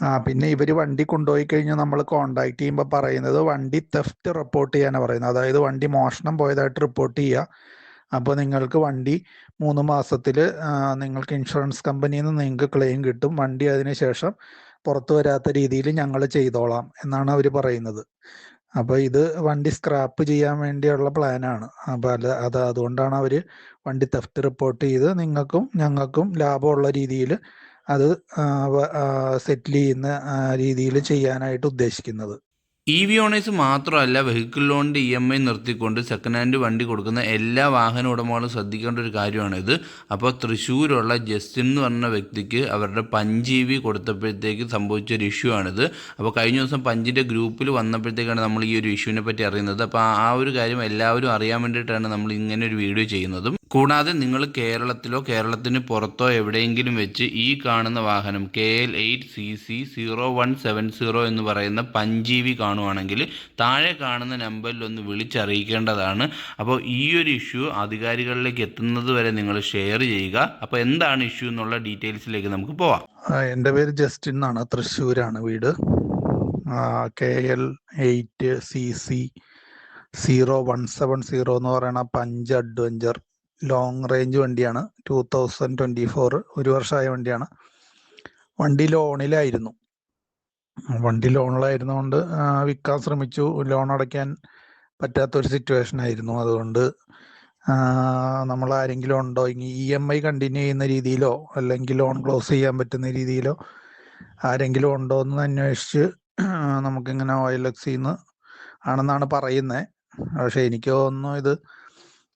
ആ പിന്നെ ഇവർ വണ്ടി കൊണ്ടുപോയി കഴിഞ്ഞാൽ നമ്മൾ കോണ്ടാക്ട് ചെയ്യുമ്പോൾ പറയുന്നത് വണ്ടി തെഫ്റ്റ് റിപ്പോർട്ട് ചെയ്യാനാണ് പറയുന്നത്. അതായത് വണ്ടി മോഷണം പോയതായിട്ട് റിപ്പോർട്ട് ചെയ്യുക അപ്പോൾ നിങ്ങൾക്ക് വണ്ടി മൂന്ന് മാസത്തിൽ നിങ്ങൾക്ക് ഇൻഷുറൻസ് കമ്പനിയിൽ നിന്ന് നിങ്ങൾക്ക് ക്ലെയിം കിട്ടും. വണ്ടി അതിന് ശേഷം പുറത്തു വരാത്ത രീതിയിൽ ഞങ്ങൾ ചെയ്തോളാം എന്നാണ് അവർ പറയുന്നത്. അപ്പോൾ ഇത് വണ്ടി സ്ക്രാപ്പ് ചെയ്യാൻ വേണ്ടിയുള്ള പ്ലാനാണ് അപ്പോൾ അല്ല അത് അതുകൊണ്ടാണ് അവർ വണ്ടി തെഫ്റ്റ് റിപ്പോർട്ട് ചെയ്ത് നിങ്ങൾക്കും ഞങ്ങൾക്കും ലാഭമുള്ള രീതിയിൽ അത് സെറ്റിൽ ചെയ്യുന്ന രീതിയിൽ ചെയ്യാനായിട്ട് ഉദ്ദേശിക്കുന്നത്. ഇ വി ഓണേഴ്സ് മാത്രമല്ല വെഹിക്കിൾ ലോണിന്റെ ഇ എം ഐ നിർത്തിക്കൊണ്ട് സെക്കൻഡ് ഹാൻഡ് വണ്ടി കൊടുക്കുന്ന എല്ലാ വാഹന ഉടമകളും ശ്രദ്ധിക്കേണ്ട ഒരു കാര്യമാണിത് അപ്പോൾ തൃശ്ശൂരുള്ള ജസ്റ്റിൻ എന്ന് പറഞ്ഞ വ്യക്തിക്ക് അവരുടെ പഞ്ചി ഇ വി കൊടുത്തപ്പോഴത്തേക്ക് സംഭവിച്ച ഒരു ഇഷ്യൂ ആണിത്. അപ്പോൾ കഴിഞ്ഞ ദിവസം പഞ്ചിന്റെ ഗ്രൂപ്പിൽ വന്നപ്പോഴത്തേക്കാണ് നമ്മൾ ഈ ഒരു ഇഷ്യൂവിനെ പറ്റി അറിയുന്നത്. അപ്പോൾ ആ ഒരു കാര്യം എല്ലാവരും അറിയാൻ വേണ്ടിയിട്ടാണ് നമ്മൾ ഇങ്ങനെ ഒരു വീഡിയോ ചെയ്യുന്നതും. കൂടാതെ നിങ്ങൾ കേരളത്തിലോ കേരളത്തിന് പുറത്തോ എവിടെയെങ്കിലും വെച്ച് ഈ കാണുന്ന വാഹനം K L eight C C zero one seven zero എന്ന് പറയുന്ന പഞ്ചീവി കാണുവാണെങ്കിൽ താഴെ കാണുന്ന നമ്പറിൽ ഒന്ന് വിളിച്ചറിയിക്കേണ്ടതാണ്. അപ്പോൾ ഈ ഒരു ഇഷ്യൂ അധികാരികളിലേക്ക് എത്തുന്നത് വരെ നിങ്ങൾ ഷെയർ ചെയ്യുക. അപ്പോൾ എന്താണ് ഇഷ്യൂ എന്നുള്ള ഡീറ്റെയിൽസിലേക്ക് നമുക്ക് പോവാം. എന്റെ പേര് ജസ്റ്റിൻ എന്നാണ്. തൃശ്ശൂരാണ് വീട്. K L eight C C zero one seven zero എന്ന് പറയുന്ന പഞ്ച് അഡ്വഞ്ചർ ലോങ് റേഞ്ച് വണ്ടിയാണ്. ടൂ തൗസൻഡ് ട്വന്റി ഫോർ ഒരു വർഷമായ വണ്ടിയാണ്. വണ്ടി ലോണിലായിരുന്നു വണ്ടി ലോണിലായിരുന്നുകൊണ്ട് വിൽക്കാൻ ശ്രമിച്ചു. ലോൺ അടയ്ക്കാൻ പറ്റാത്തൊരു സിറ്റുവേഷൻ ആയിരുന്നു. അതുകൊണ്ട് നമ്മൾ ആരെങ്കിലും ഉണ്ടോ? ഇനി ഇ എം ഐ കണ്ടിന്യൂ ചെയ്യുന്ന രീതിയിലോ അല്ലെങ്കിൽ ലോൺ ക്ലോസ് ചെയ്യാൻ പറ്റുന്ന രീതിയിലോ ആരെങ്കിലും ഉണ്ടോ എന്ന് അന്വേഷിച്ച് നമുക്കിങ്ങനെ ഓയിൽ എക്സിന്ന് ആണെന്നാണ് പറയുന്നത് പക്ഷെ എനിക്ക് തോന്നുന്നു ഇത്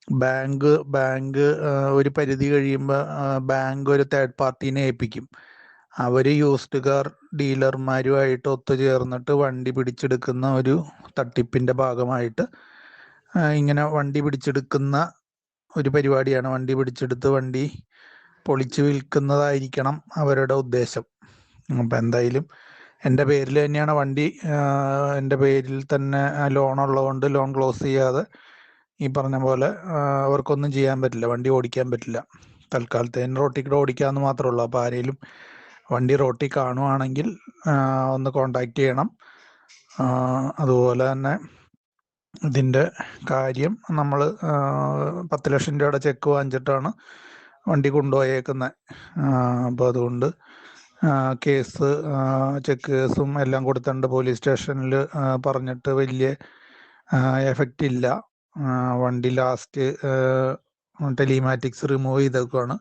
ബാങ്ക് ബാങ്ക് ഒരു പരിധി കഴിയുമ്പോൾ ബാങ്ക് ഒരു തേർഡ് പാർട്ടീനെ ഏൽപ്പിക്കും. അവർ യൂസ്ഡ് കാർ ഡീലർമാരുമായിട്ട് ഒത്തുചേർന്നിട്ട് വണ്ടി പിടിച്ചെടുക്കുന്ന ഒരു തട്ടിപ്പിന്റെ ഭാഗമായിട്ട് ഇങ്ങനെ വണ്ടി പിടിച്ചെടുക്കുന്ന ഒരു പരിപാടിയാണ്. വണ്ടി പിടിച്ചെടുത്ത് വണ്ടി പൊളിച്ചു വിൽക്കുന്നതായിരിക്കണം അവരുടെ ഉദ്ദേശം. അപ്പം എന്തായാലും എന്റെ പേരിൽ തന്നെയാണ് വണ്ടി എന്റെ പേരിൽ തന്നെ ലോൺ ഉള്ളതുകൊണ്ട് ലോൺ ക്ലോസ് ചെയ്യാതെ ഈ പറഞ്ഞ പോലെ അവർക്കൊന്നും ചെയ്യാൻ പറ്റില്ല വണ്ടി ഓടിക്കാൻ പറ്റില്ല. തൽക്കാലത്തേന് റോട്ടിൽ കൂടെ ഓടിക്കാമെന്ന് മാത്രമേ ഉള്ളൂ. അപ്പോൾ ആരെങ്കിലും വണ്ടി റോട്ടിൽ കാണുവാണെങ്കിൽ ഒന്ന് കോണ്ടാക്ട് ചെയ്യണം. അതുപോലെ തന്നെ ഇതിന്റെ കാര്യം നമ്മൾ പത്ത് ലക്ഷം രൂപയുടെ ചെക്ക് വാങ്ങിച്ചിട്ടാണ് വണ്ടി കൊണ്ടുപോയേക്കുന്നത് അപ്പോൾ അതുകൊണ്ട് കേസ് ചെക്ക് കേസും എല്ലാം കൊടുത്തിട്ടുണ്ട്. പോലീസ് സ്റ്റേഷനിൽ പറഞ്ഞിട്ട് വലിയ എഫക്റ്റ് ഇല്ല. വണ്ടി ലാസ്റ്റ് ടെലിമാറ്റിക്സ് റിമൂവ് ചെയ്തേക്കുവാണ്.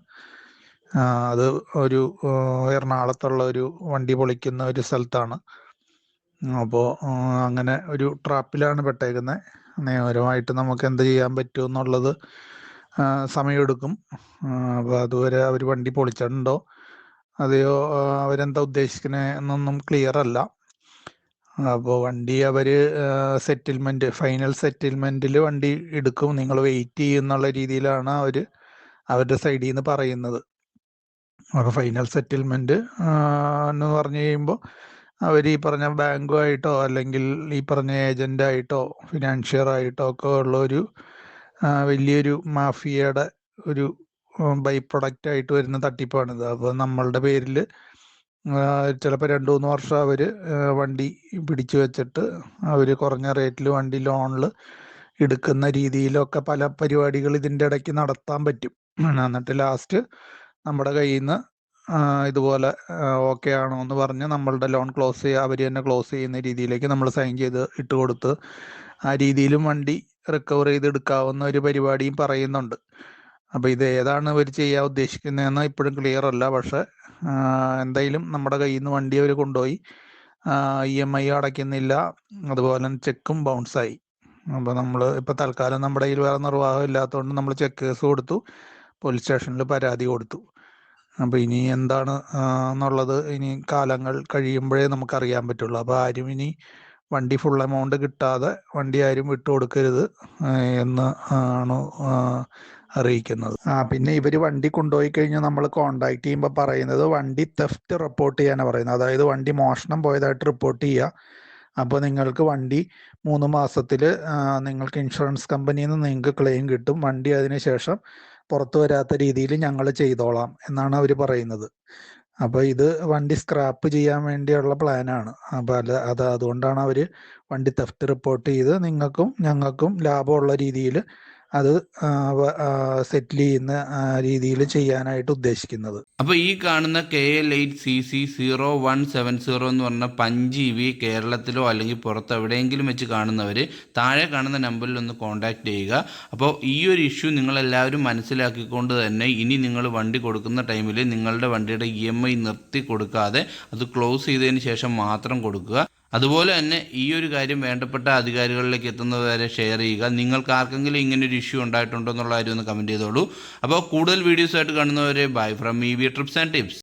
അത് ഒരു എറണാകുളത്തുള്ള ഒരു വണ്ടി പൊളിക്കുന്ന ഒരു സ്ഥലത്താണ്. അപ്പോൾ അങ്ങനെ ഒരു ട്രാപ്പിലാണ് പെട്ടേക്കുന്നത് നിയമപരമായിട്ട് നമുക്ക് എന്ത് ചെയ്യാൻ പറ്റും എന്നുള്ളത് ആ, സമയമെടുക്കും. അപ്പോൾ അതുവരെ അവർ വണ്ടി പൊളിച്ചിട്ടുണ്ടോ? അതെയോ അവരെന്താ ഉദ്ദേശിക്കുന്നത് എന്നൊന്നും ക്ലിയർ അല്ല. അപ്പോൾ വണ്ടി അവർ സെറ്റിൽമെന്റ് ഫൈനൽ സെറ്റിൽമെന്റിൽ വണ്ടി എടുക്കും. നിങ്ങൾ വെയിറ്റ് ചെയ്യുന്നുള്ള രീതിയിലാണ് അവർ അവരുടെ സൈഡിൽ നിന്ന് പറയുന്നത് അപ്പോൾ ഫൈനൽ സെറ്റിൽമെന്റ് എന്ന് പറഞ്ഞു കഴിയുമ്പോൾ അവർ ഈ പറഞ്ഞ ബാങ്കുമായിട്ടോ അല്ലെങ്കിൽ ഈ പറഞ്ഞ ഫിനാൻഷ്യർ ആയിട്ടോ ഒക്കെ ഉള്ള ഒരു വലിയൊരു മാഫിയയുടെ ഒരു ബൈ പ്രൊഡക്റ്റ് ആയിട്ട് വരുന്ന തട്ടിപ്പാണിത്. അപ്പോൾ നമ്മളുടെ പേരിൽ ചിലപ്പോൾ രണ്ട് മൂന്ന് വർഷം അവർ വണ്ടി പിടിച്ചു വെച്ചിട്ട് അവർ കുറഞ്ഞ റേറ്റിൽ വണ്ടി ലോണിൽ എടുക്കുന്ന രീതിയിലൊക്കെ പല പരിപാടികൾ ഇതിന്റെ ഇടയ്ക്ക് നടത്താൻ പറ്റും. എന്നിട്ട് ലാസ്റ്റ് നമ്മുടെ കയ്യിൽ നിന്ന് ഇതുപോലെ ഓക്കെ ആണോ എന്ന് പറഞ്ഞ് നമ്മളുടെ ലോൺ ക്ലോസ് ചെയ്യുക അവർ തന്നെ ക്ലോസ് ചെയ്യുന്ന രീതിയിലേക്ക് നമ്മൾ സൈൻ ചെയ്ത് ഇട്ട് കൊടുത്ത് ആ രീതിയിലും വണ്ടി റിക്കവർ ചെയ്ത് എടുക്കാവുന്ന ഒരു പരിപാടിയും പറയുന്നുണ്ട്. അപ്പോൾ ഇത് ഏതാണ് ഇവർ ചെയ്യാൻ ഉദ്ദേശിക്കുന്നതെന്ന് ഇപ്പോഴും ക്ലിയർ അല്ല. പക്ഷെ എന്തായാലും നമ്മുടെ കയ്യിൽ നിന്ന് വണ്ടി അവർ കൊണ്ടുപോയി ഇ എം ഐ അടയ്ക്കുന്നില്ല. അതുപോലെ ചെക്കും ബൗൺസായി അപ്പോൾ നമ്മൾ ഇപ്പോൾ തൽക്കാലം നമ്മുടെ കയ്യിൽ വേറെ നിർവാഹം ഇല്ലാത്തതുകൊണ്ട് നമ്മൾ ചെക്ക് കേസ് കൊടുത്തു. പോലീസ് സ്റ്റേഷനിൽ പരാതി കൊടുത്തു. അപ്പോൾ ഇനി എന്താണ് എന്നുള്ളത് ഇനി കാലങ്ങൾ കഴിയുമ്പോഴേ നമുക്കറിയാൻ പറ്റുള്ളൂ. അപ്പോൾ ആരും ഇനി വണ്ടി ഫുൾ എമൗണ്ട് കിട്ടാതെ വണ്ടി ആരും വിട്ടു കൊടുക്കരുത് എന്ന് ആണ് അറിയിക്കുന്നത്. ആ പിന്നെ ഇവർ വണ്ടി കൊണ്ടുപോയി കഴിഞ്ഞാൽ നമ്മൾ കോണ്ടാക്ട് ചെയ്യുമ്പോൾ പറയുന്നത് വണ്ടി തെഫ്റ്റ് റിപ്പോർട്ട് ചെയ്യാനാണ് പറയുന്നത്. അതായത് വണ്ടി മോഷണം പോയതായിട്ട് റിപ്പോർട്ട് ചെയ്യുക അപ്പോൾ നിങ്ങൾക്ക് വണ്ടി മൂന്ന് മാസത്തിൽ നിങ്ങൾക്ക് ഇൻഷുറൻസ് കമ്പനിയിൽ നിന്ന് നിങ്ങൾക്ക് ക്ലെയിം കിട്ടും. വണ്ടി അതിന് ശേഷം പുറത്തു വരാത്ത രീതിയിൽ ഞങ്ങൾ ചെയ്തോളാം എന്നാണ് അവർ പറയുന്നത്. അപ്പോൾ ഇത് വണ്ടി സ്ക്രാപ്പ് ചെയ്യാൻ വേണ്ടിയുള്ള പ്ലാനാണ് അപ്പോൾ അല്ല അത് അതുകൊണ്ടാണ് അവർ വണ്ടി തെഫ്റ്റ് റിപ്പോർട്ട് ചെയ്ത് നിങ്ങൾക്കും ഞങ്ങൾക്കും ലാഭമുള്ള രീതിയിൽ അത് സെറ്റിൽ ചെയ്യുന്ന രീതിയിൽ ചെയ്യാനായിട്ട് ഉദ്ദേശിക്കുന്നത്. അപ്പൊ ഈ കാണുന്ന K L eight C C zero one seven zero എന്ന് പറഞ്ഞ പഞ്ച് വി കേരളത്തിലോ അല്ലെങ്കിൽ പുറത്ത് എവിടെയെങ്കിലും വെച്ച് കാണുന്നവർ താഴെ കാണുന്ന നമ്പറിൽ ഒന്ന് കോൺടാക്റ്റ് ചെയ്യുക. അപ്പോൾ ഈ ഒരു ഇഷ്യൂ നിങ്ങളെല്ലാവരും മനസ്സിലാക്കിക്കൊണ്ട് തന്നെ ഇനി നിങ്ങൾ വണ്ടി കൊടുക്കുന്ന ടൈമിൽ നിങ്ങളുടെ വണ്ടിയുടെ ഇ എം ഐ നിർത്തി കൊടുക്കാതെ അത് ക്ലോസ് ചെയ്തതിന് ശേഷം മാത്രം കൊടുക്കുക. അതുപോലെ തന്നെ ഈ ഒരു കാര്യം വേണ്ടപ്പെട്ട അധികാരികളിലേക്ക് എത്തുന്നതുവരെ ഷെയർ ചെയ്യുക. നിങ്ങൾക്ക് ആർക്കെങ്കിലും ഇങ്ങനെ ഒരു ഇഷ്യൂ ഉണ്ടായിട്ടുണ്ടോ എന്നുള്ള കാര്യം ഒന്ന് കമന്റ് ചെയ്തോളൂ. അപ്പോൾ കൂടുതൽ വീഡിയോസ് ആയിട്ട് കാണുന്നവരെ bye from E V trips and tips